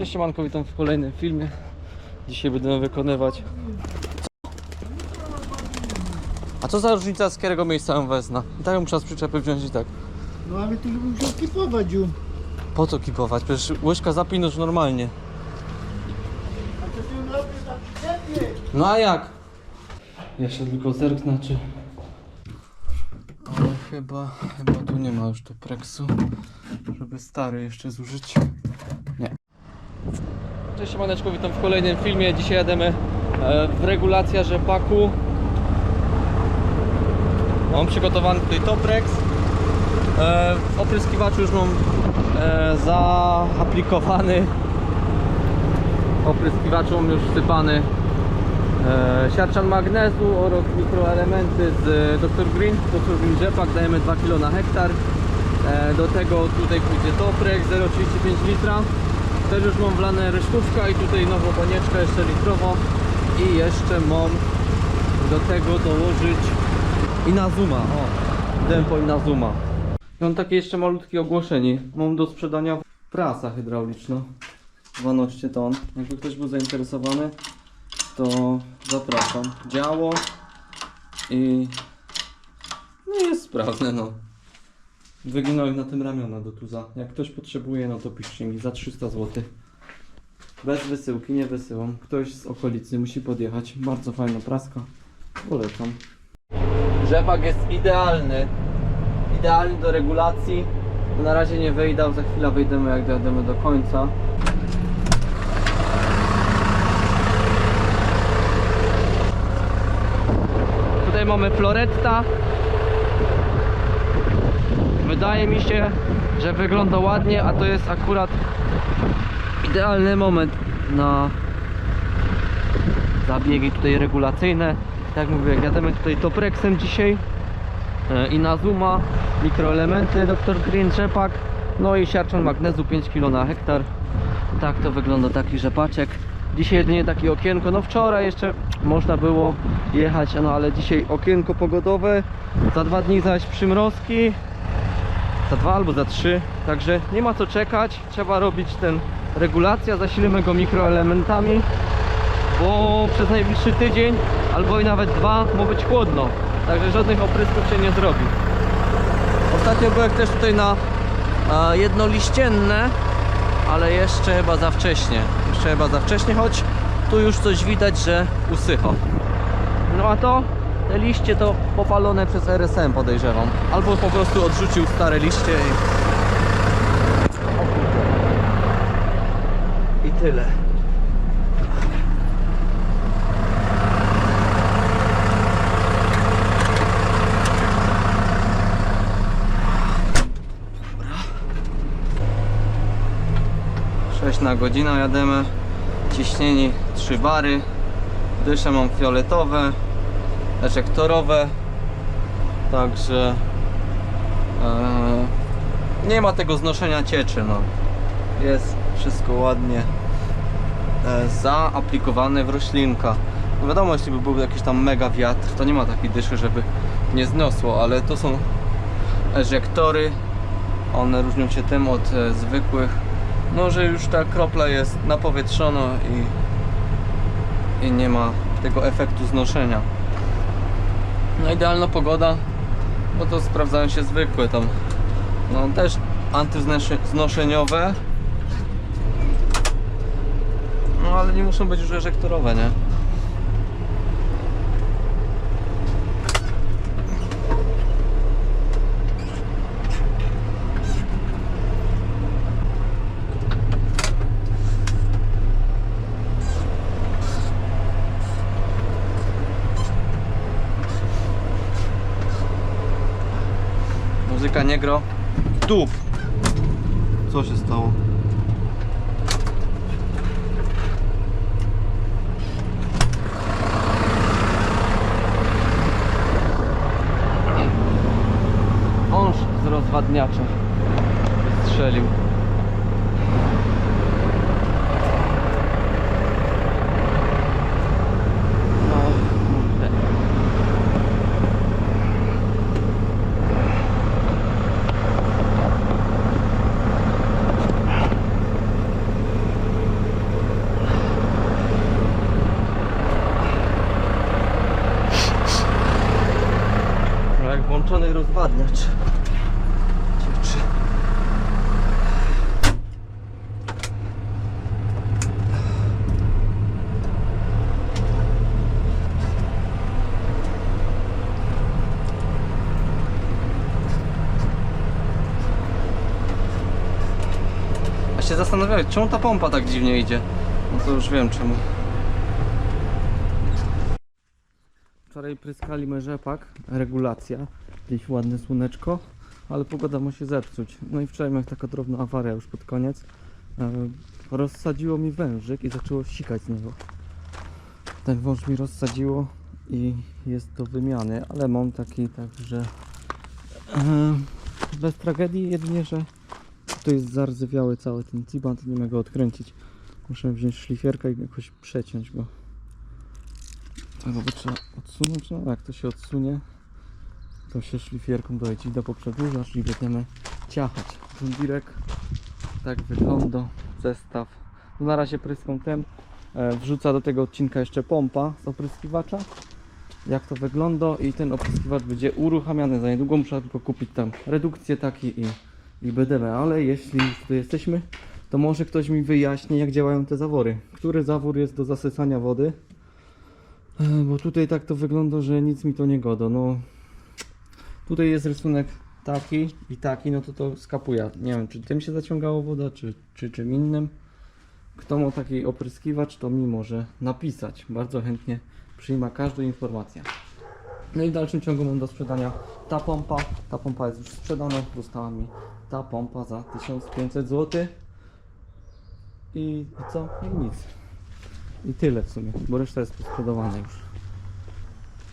Cześć siemanko, witam w kolejnym filmie. Dzisiaj będziemy wykonywać... A co za różnica z którego miejsca ją wezna? I tak z przyczepy wziąć i tak. No ale ty musiał kipować ją. Po co kipować? Przecież łyżka zapinasz normalnie. A co ty ją robisz na przyczepie? No a jak? Jeszcze tylko zerknę czy... Ale chyba, chyba tu nie ma już tu preksu, żeby stary jeszcze zużyć. Cześć siemaneczko, witam w kolejnym filmie. Dzisiaj jademy e, w regulacja rzepaku. Mam przygotowany tutaj Toprex. W opryskiwaczu już mam e, zaaplikowany. Opryskiwaczu mam już wsypany e, siarczan magnezu oraz mikroelementy z Dr. Green. Dr. Green rzepak dajemy 2 kg na hektar. Do tego tutaj pójdzie Toprex 0,35 litra. Też już mam wlane resztówka i tutaj nową banieczkę jeszcze litrowo. I jeszcze mam do tego dołożyć Inazuma. O, Dempo Inazuma. I mam takie jeszcze malutkie ogłoszenie. Mam do sprzedania prasa hydrauliczna. 12 ton. Jakby ktoś był zainteresowany, to zapraszam. Działo i no jest sprawne no. Wyginąłem na tym ramiona do tuza. Jak ktoś potrzebuje, no to piszcie mi za 300 zł. Bez wysyłki, nie wysyłam. Ktoś z okolicy musi podjechać. Bardzo fajna praska. Polecam. Rzepak jest idealny. Idealny do regulacji. Na razie nie wyjdę, za chwilę wyjdziemy jak dojdziemy do końca. Tutaj mamy Floretta. Wydaje mi się, że wygląda ładnie, a to jest akurat idealny moment na zabiegi tutaj regulacyjne. Tak jak mówię, jademy tutaj Toprexem dzisiaj e, i na Zuma, mikroelementy Dr. Green rzepak, no i siarczan magnezu 5 kg na hektar. Tak to wygląda taki rzepaczek. Dzisiaj jedynie takie okienko, no wczoraj jeszcze można było jechać, no ale dzisiaj okienko pogodowe, za dwa dni zaś przymrozki, za dwa albo za trzy, także nie ma co czekać, trzeba robić ten regulacja, zasilimy go mikroelementami, bo przez najbliższy tydzień albo i nawet dwa ma być chłodno, także żadnych oprysków się nie zrobi. Ostatnio byłem też tutaj na e, jednoliścienne, ale jeszcze chyba za wcześnie. Jeszcze chyba za wcześnie, choć tu już coś widać, że usycha. No a to, te liście to popalone przez RSM podejrzewam. Albo po prostu odrzucił stare liście i... I tyle. Dobra. 6 na godzinę jademy. Ciśnieni 3 bary. Dysze mam fioletowe, eżektorowe. Także e, nie ma tego znoszenia cieczy. No. Jest wszystko ładnie e, zaaplikowane w roślinka. No wiadomo, jeśli by był jakiś tam mega wiatr, to nie ma takiej dyszy, żeby nie zniosło, ale to są eżektory. One różnią się tym od e, zwykłych, no że już ta kropla jest napowietrzona i, i nie ma tego efektu znoszenia. No idealna pogoda, bo to sprawdzają się zwykłe tam, no też antyznoszeniowe, no ale nie muszą być już eżektorowe, nie? Dup! Co się stało? Wąż z rozwadniacza wystrzelił. No, kurde. tutaj rozwadniacz. Cieczy. Zastanawiałem, czemu ta pompa tak dziwnie idzie? No to już wiem czemu. Wczoraj pryskaliśmy rzepak, regulacja, gdzieś ładne słoneczko, ale pogoda ma się zepsuć. No i wczoraj miałem taka drobna awaria już pod koniec. E, rozsadziło mi wężyk i zaczęło sikać z niego. Ten wąż mi rozsadziło i jest do wymiany, ale mam taki także e, bez tragedii, jedynie że to jest zardzewiały cały ten tiban, to nie mogę go odkręcić. Muszę wziąć szlifierkę i jakoś przeciąć go. Tego by trzeba odsunąć, no jak to się odsunie, to się szlifierką dojedzie do poprzedłużacz i będziemy ciachać. Żundirek tak wygląda zestaw. No na razie pryską ten. E, wrzuca do tego odcinka jeszcze pompa z opryskiwacza. Jak to wygląda i ten opryskiwacz będzie uruchamiany za niedługo. Muszę tylko kupić tam redukcję taki i, i będziemy. Ale jeśli tu jesteśmy, to może ktoś mi wyjaśni jak działają te zawory. Który zawór jest do zasysania wody? E, Bo tutaj tak to wygląda, że nic mi to nie godo. No, tutaj jest rysunek taki i taki, no to to skapuje. Nie wiem, czy tym się zaciągało woda, czy, czy czym innym. Kto ma taki opryskiwacz, to mi może napisać. Bardzo chętnie przyjma każdą informację. No i w dalszym ciągu mam do sprzedania ta pompa. Ta pompa jest już sprzedana. Została mi ta pompa za 1500 zł. I, co? I nic. I tyle w sumie, bo reszta jest posprzedawana już.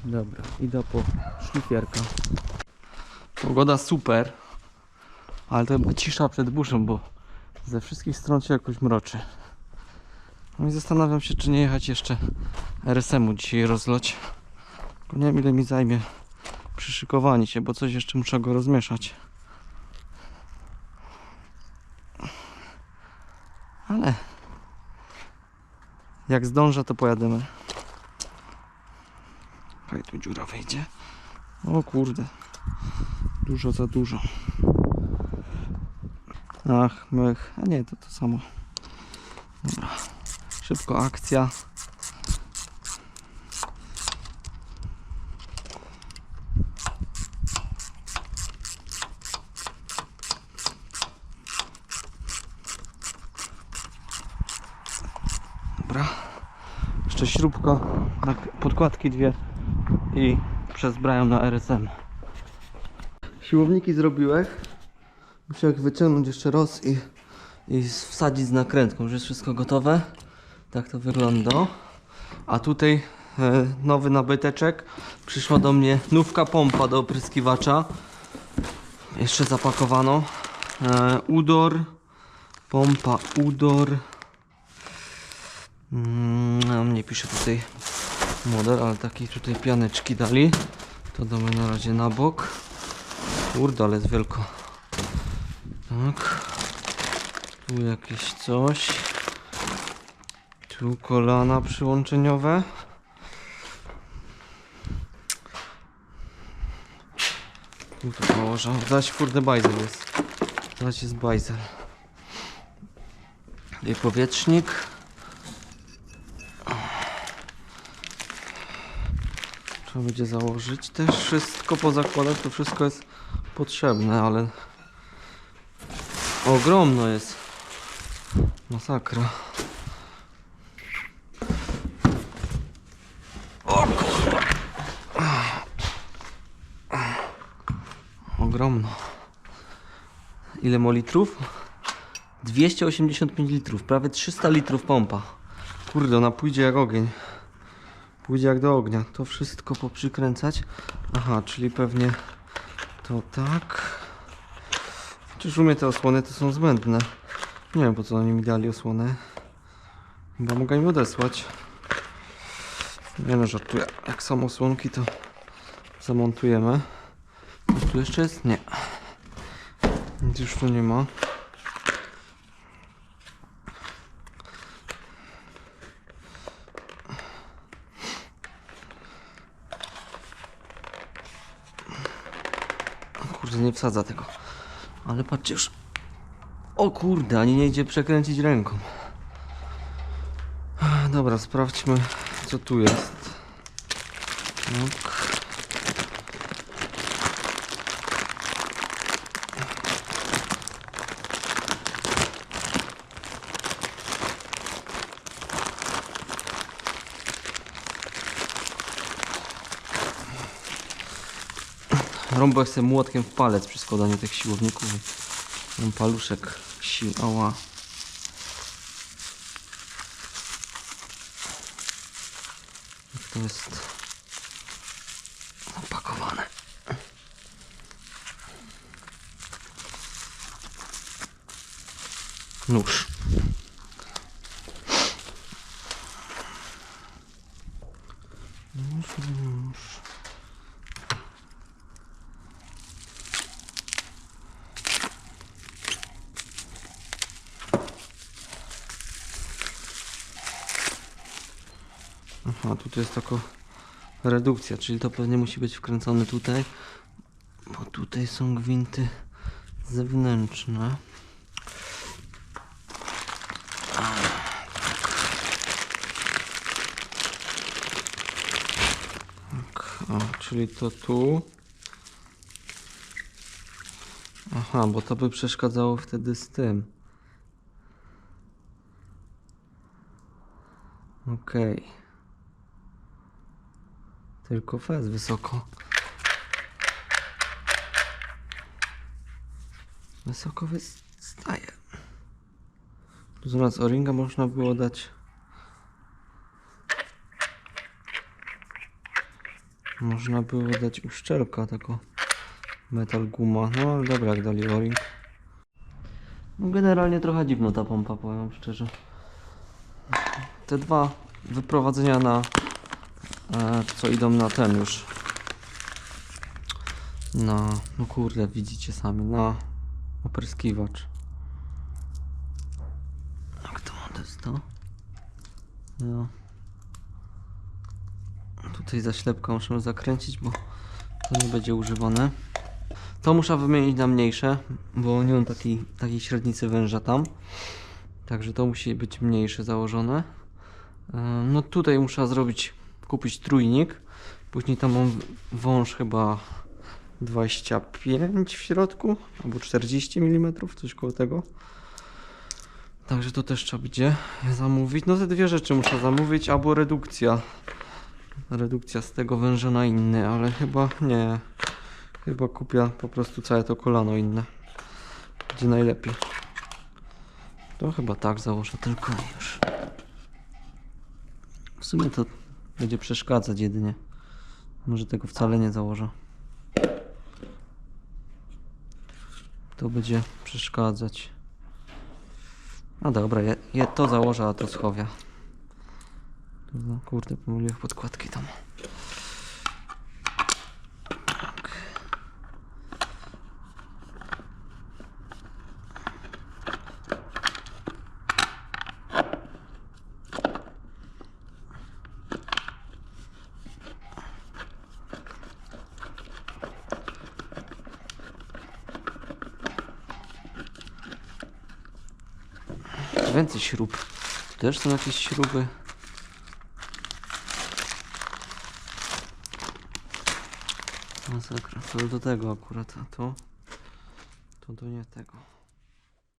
Dobra, idę po szlifierka. Pogoda super, ale to chyba cisza przed burzą, bo ze wszystkich stron się jakoś mroczy. No i zastanawiam się, czy nie jechać jeszcze RSM-u dzisiaj rozloć. Tylko nie wiem ile mi zajmie przyszykowanie się, bo coś jeszcze muszę go rozmieszać. Ale jak zdążę, to pojadymy. Kaj tu dziura wejdzie. O kurde. Dużo za dużo. Ach, mech. A nie, to to samo. Dobra. Szybko akcja. Dobra. Jeszcze śrubka, podkładki dwie i przezbrają na RSM. Siłowniki zrobiłem. Ich wyciągnąć jeszcze raz i, i wsadzić z nakrętką. Już jest wszystko gotowe. Tak to wygląda. A tutaj e, nowy nabyteczek. Przyszła do mnie nówka pompa do opryskiwacza. Jeszcze zapakowano. E, Udor. Pompa Udor. Mm, nie pisze tutaj model, ale takiej tutaj pianeczki dali. To damy na razie na bok. Kurde, ale jest wielko. Tak. Tu jakieś coś. Tu kolana przyłączeniowe. Tu to położę. Zaś kurde bajzel jest. Zaś jest bajzel. I powietrznik. Trzeba będzie założyć też wszystko pozakładać, to wszystko jest potrzebne, ale ogromno jest. Masakra. O kurwa. Ogromno. Ile ma litrów? 285 litrów, prawie 300 litrów pompa. Kurde, ona pójdzie jak ogień. Pójdzie jak do ognia. To wszystko poprzykręcać. Aha, czyli pewnie to tak. Czyż w sumie te osłony to są zbędne. Nie wiem po co oni mi dali osłonę. Chyba mogę im odesłać. Nie no, żartuję. Jak są osłonki to zamontujemy. Coś tu jeszcze jest? Nie. Nic już tu nie ma. że nie wsadza tego. Ale patrzcie już. O kurde, ani nie idzie przekręcić ręką. Dobra, sprawdźmy co tu jest. Rąbek sobie młotkiem w palec przy składaniu tych siłowników. Mam paluszek sił. Ała. To jest opakowane. Nóż. Nóż, nóż. Aha, tutaj jest taka redukcja, czyli to pewnie musi być wkręcone tutaj, bo tutaj są gwinty zewnętrzne. Tak, o, czyli to tu. Aha, bo to by przeszkadzało wtedy z tym. Okej. Tylko fez wysoko. Wysoko wystaje. Zamiast o-ringa można było dać. Można było dać uszczelka, tako metal guma. No ale dobra, jak dali o-ring. No generalnie trochę dziwna ta pompa, powiem szczerze. Te dwa wyprowadzenia na co idą na ten już. Na, no kurde, widzicie sami, na opryskiwacz. Jak to jest to? No. Tutaj zaślepkę muszę zakręcić, bo to nie będzie używane. To muszę wymienić na mniejsze, bo nie mam takiej, takiej średnicy węża tam. Także to musi być mniejsze założone. E, No tutaj muszę zrobić, kupić trójnik. Później tam mam wąż chyba 25 w środku, albo 40 mm, coś koło tego. Także to też trzeba będzie zamówić. No te dwie rzeczy muszę zamówić, albo redukcja. Redukcja z tego węża na inny, ale chyba nie. Chyba kupię po prostu całe to kolano inne. Będzie najlepiej. To chyba tak założę tylko już. W sumie to będzie przeszkadzać jedynie. Może tego wcale nie założę. To będzie przeszkadzać. No dobra, je, je to założę, a to schowia. Kurde, pomyliłem podkładki tam. Więcej śrub. Tu też są jakieś śruby. Masakra. To do tego akurat, a to... To do nie tego.